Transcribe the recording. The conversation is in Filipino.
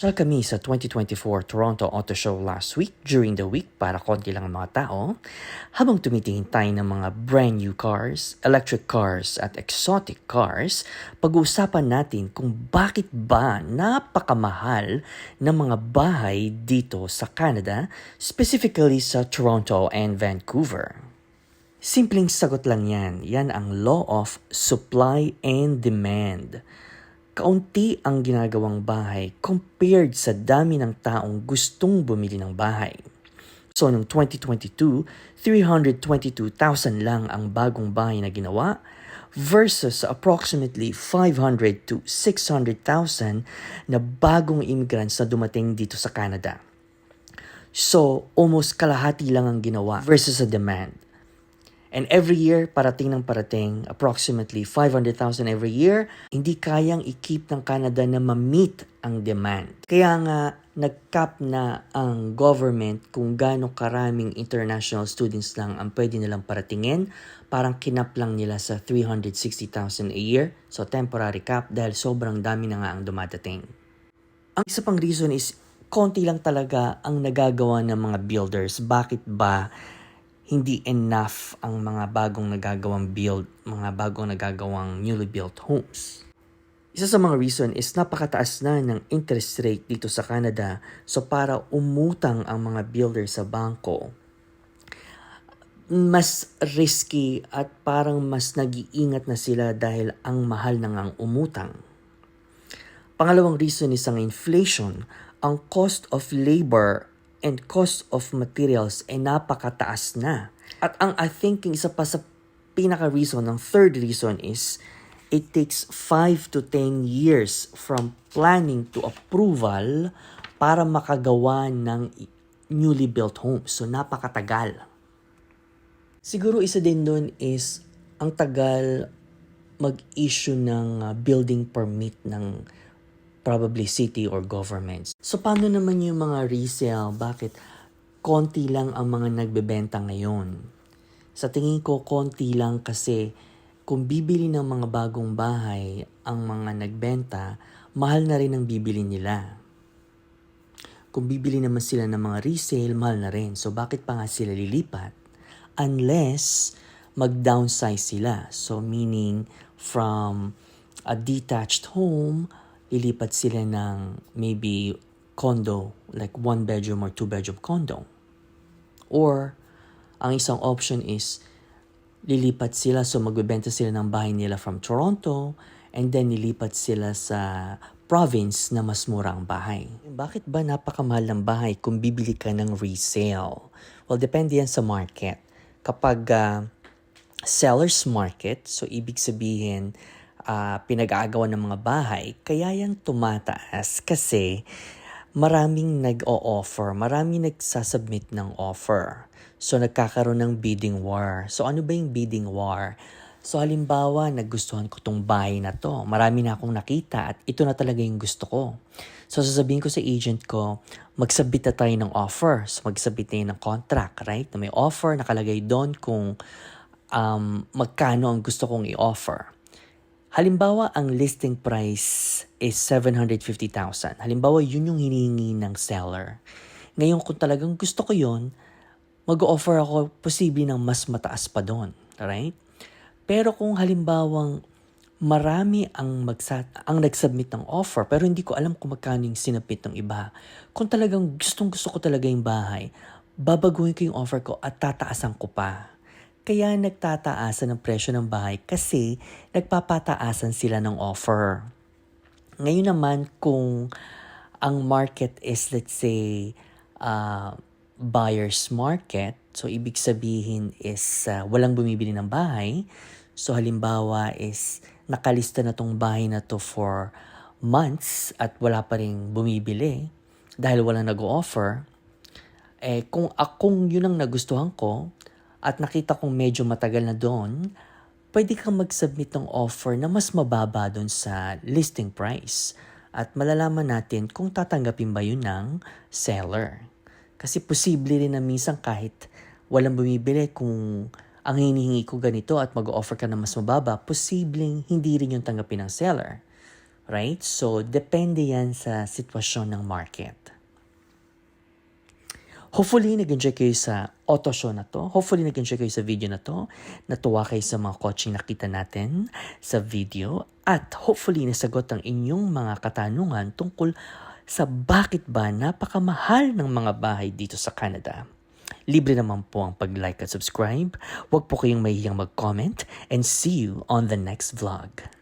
Sa kami sa 2024 Toronto Auto Show last week during the week para konti lang ang mga tao habang tumitingin tayo ng mga brand new cars, electric cars at exotic cars, pag-uusapan natin kung bakit ba napakamahal ng mga bahay dito sa Canada, specifically sa Toronto and Vancouver. Simpleng sagot lang yan. Yan ang law of supply and demand kaunti ang ginagawang bahay compared sa dami ng taong gustong bumili ng bahay. So noong 2022, 322,000 lang ang bagong bahay na ginawa versus approximately 500 to 600,000 na bagong immigrants na dumating dito sa Canada. So, almost kalahati lang ang ginawa versus sa demand. And every year, parating ng parating, approximately 500,000 every year, hindi kayang i-keep ng Canada na ma-meet ang demand. Kaya nga, nag-cap na ang government kung gaano karaming international students lang ang pwede nilang paratingin. Parang kinap lang nila sa 360,000 a year. So, temporary cap dahil sobrang dami na nga ang dumadating. Ang isa pang reason is, konti lang talaga ang nagagawa ng mga builders. Bakit ba hindi enough ang mga bagong nagagawang build, mga bagong nagagawang newly built homes. Isa sa mga reason is napakataas na ng interest rate dito sa Canada so para umutang ang mga builder sa bangko, mas risky at parang mas nag-iingat na sila dahil ang mahal na ang umutang. Pangalawang reason is ang inflation. Ang cost of labor and cost of materials ay napakataas na. At ang I think isa pa sa pinaka-reason, ang third reason is it takes 5 to 10 years from planning to approval para makagawa ng newly built home. So napakatagal. Siguro isa din doon is ang tagal mag-issue ng uh, building permit ng probably city or governments. So paano naman yung mga resale? Bakit konti lang ang mga nagbebenta ngayon? Sa tingin ko konti lang kasi kung bibili ng mga bagong bahay ang mga nagbenta, mahal na rin ang bibili nila. Kung bibili naman sila ng mga resale, mahal na rin. So bakit pa nga sila lilipat? Unless mag-downsize sila. So meaning from a detached home, lilipat sila ng maybe condo, like one bedroom or two bedroom condo. Or, ang isang option is, lilipat sila, so magbebenta sila ng bahay nila from Toronto, and then nilipat sila sa province na mas mura ang bahay. Bakit ba napakamahal ng bahay kung bibili ka ng resale? Well, depende yan sa market kapag uh, seller's market, so ibig sabihin uh, pinag-aagawan ng mga bahay, kaya yan tumataas kasi maraming nag-o-offer, maraming nagsasubmit ng offer. So nagkakaroon ng bidding war. So ano ba yung bidding war? So halimbawa, nagustuhan ko tong bahay na to. Marami na akong nakita at ito na talaga yung gusto ko. So sasabihin ko sa agent ko, magsabit na tayo ng offer. So magsabit tayo ng contract, right? Na may offer, nakalagay doon kung um, magkano ang gusto kong i-offer. Halimbawa, ang listing price is 750,000. Halimbawa, yun yung hinihingi ng seller. Ngayon, kung talagang gusto ko yon mag-offer ako posible ng mas mataas pa doon. Right? Pero kung halimbawang marami ang, magsa- ang nag-submit ng offer pero hindi ko alam kung magkano yung sinapit ng iba. Kung talagang gustong gusto ko talaga yung bahay, babaguhin ko yung offer ko at tataasan ko pa. Kaya nagtataasan ng presyo ng bahay kasi nagpapataasan sila ng offer. Ngayon naman kung ang market is let's say uh, buyer's market, so ibig sabihin is uh, walang bumibili ng bahay, So halimbawa is nakalista na tong bahay na to for months at wala pa rin bumibili dahil walang nag-offer, eh kung akong yun ang nagustuhan ko at nakita kong medyo matagal na doon, pwede kang mag-submit ng offer na mas mababa doon sa listing price at malalaman natin kung tatanggapin ba yun ng seller. Kasi posible rin na minsan kahit walang bumibili kung ang hinihingi ko ganito at mag-offer ka na mas mababa, posibleng hindi rin yung tanggapin ng seller. Right? So, depende yan sa sitwasyon ng market. Hopefully, nag-enjoy kayo sa auto show na to. Hopefully, nag-enjoy kayo sa video na to. Natuwa kayo sa mga coaching nakita natin sa video. At hopefully, nasagot ang inyong mga katanungan tungkol sa bakit ba napakamahal ng mga bahay dito sa Canada. Libre naman po ang pag-like at subscribe. Huwag po kayong mahihiyang mag-comment and see you on the next vlog.